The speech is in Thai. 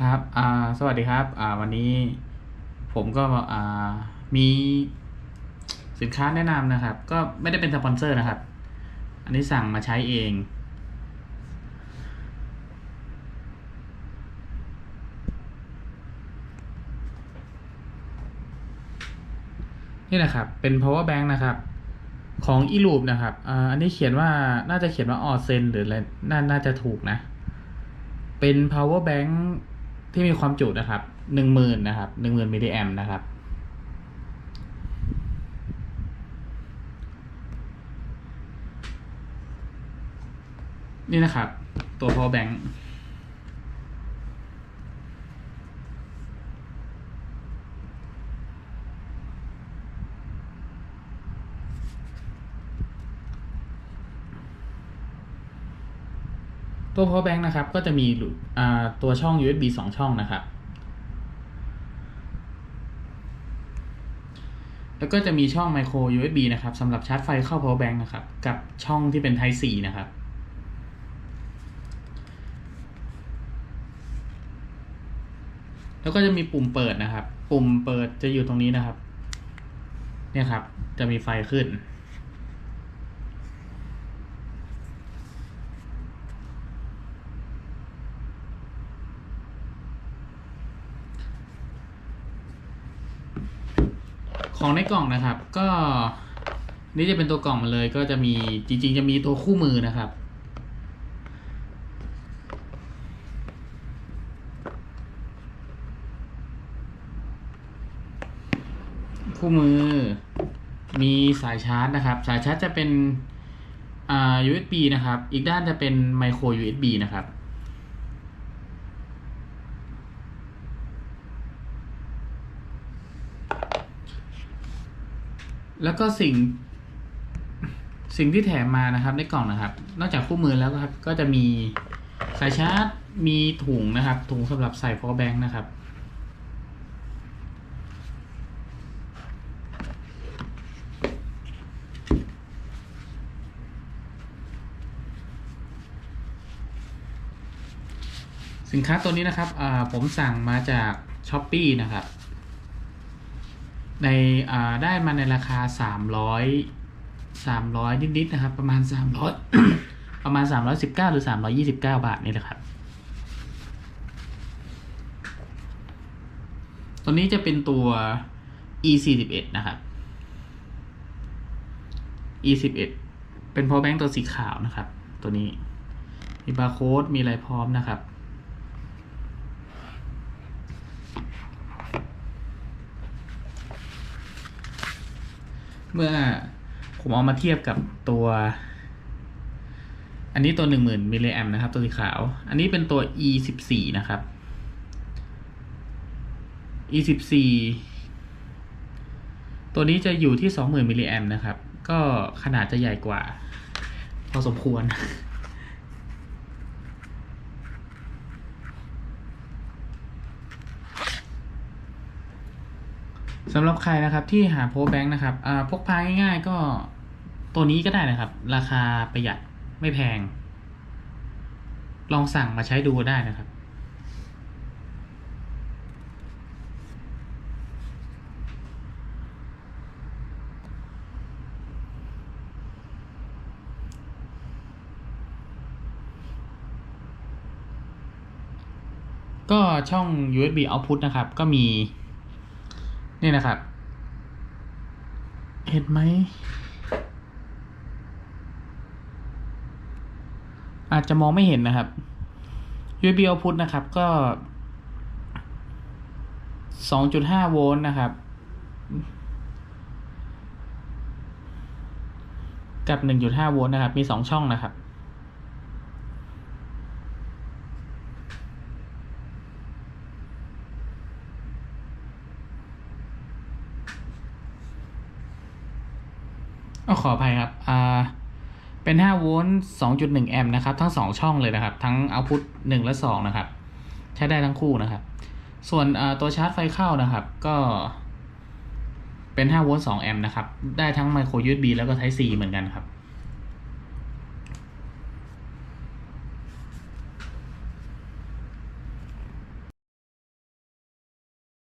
ครับอ่าสวัสดีครับอ่าวันนี้ผมก็อ่ามีสินค้าแนะนำนะครับ ก็ไม่ได้เป็นสปอนเซอร์นะครับ อันนี้สั่งมาใช้เอง นี่นะครับ เป็น power bank นะครับ ของ e loop นะครับอ่าอันนี้เขียนว่าน่าจะเขียนว่าออเซนหรืออะไรน่าน่าจะถูกนะเป็น power bank ที่มีความจุนะครับหนึ่งหมื่นนะครับหนึ่งหมื่นมิลลิแอมนะครับ นี่นะครับ ตัว power bank ตัว power bank นะครับ ก็จะมีตัวช่อง USB สองช่องนะครับ แล้วก็จะมีช่อง micro USB นะครับสำหรับชาร์จไฟเข้า power bank นะครับ กับช่องที่เป็น Type C นะครับแล้วก็จะมีปุ่มเปิดนะครับ ปุ่มเปิดจะอยู่ตรงนี้นะครับ เนี่ยครับ จะมีไฟขึ้น ของในกล่องนะครับ ก็นี่จะเป็นตัวกล่องมาเลย ก็จะมีจริง ๆ จะมีตัวคู่มือนะครับ คู่มือมีสายชาร์จนะครับ สายชาร์จจะเป็นอ่า USB นะครับ อีกด้านจะเป็นไมโคร USB นะครับ แล้วก็สิ่ง สิ่งที่แถมมานะครับในกล่องนะครับ นอกจากคู่มือแล้วครับ ก็จะมีสายชาร์จมีถุงนะครับ ถุงสำหรับใส่ power bank นะครับ สินค้าตัวนี้นะครับผมสั่งมาจากช้อปปีนะครับ ในได้มาในราคาสามร้อยสามร้อยนิดๆนะครับ ประมาณสามร้อยประมาณสามร้อยสิบเก้าหรือสามร้อยี่สิบเก้าบาทนี่แหละครับตัวนี้จะเป็นตัว e 4 1นะครับ e 1 1เป็น power bank ตัวสีขาวนะครับ ตัวนี้ มีบาร์โค้ดมีอะไรพร้อมนะครับ เมื่อผมเอามาเทียบกับตัว อันนี้ตัวหนึ่งหมื่นมิลลิแอมนะครับ ตัวสีขาว อันนี้เป็นตัว e สิบสี่นะครับ e สิบสี่ตัวนี้จะอยู่ที่สองหมื่นมิลลิแอมนะครับ ก็ขนาดจะใหญ่กว่า พอสมควร สำหรับใครนะครับที่หา power bank นะครับอ่าพกพาง่ายๆก็ตัวนี้ก็ได้นะครับ ราคาประหยัดไม่แพง ลองสั่งมาใช้ดูได้นะครับ ก็ช่อง USB output นะครับ ก็มี นี่นะครับ เห็นไหม อาจจะมองไม่เห็นนะครับ USB output นะครับก็ 2.5 โวลต์นะครับ กับ 1.5 โวลต์นะครับ มี 2 ช่องนะครับ ก็ขออภัยครับ อ่า เป็น 5 โวลต์ 2.1 แอมป์นะครับ ทั้ง 2 ช่องเลยนะครับ ทั้ง output 1และ 2 นะครับ ใช้ได้ทั้งคู่นะครับ ส่วนตัวชาร์จไฟเข้านะครับ ก็ เป็น 5 โวลต์ 2 แอมป์นะครับ ได้ทั้งไมโคร USB แล้วก็ Type C เหมือนกันครับ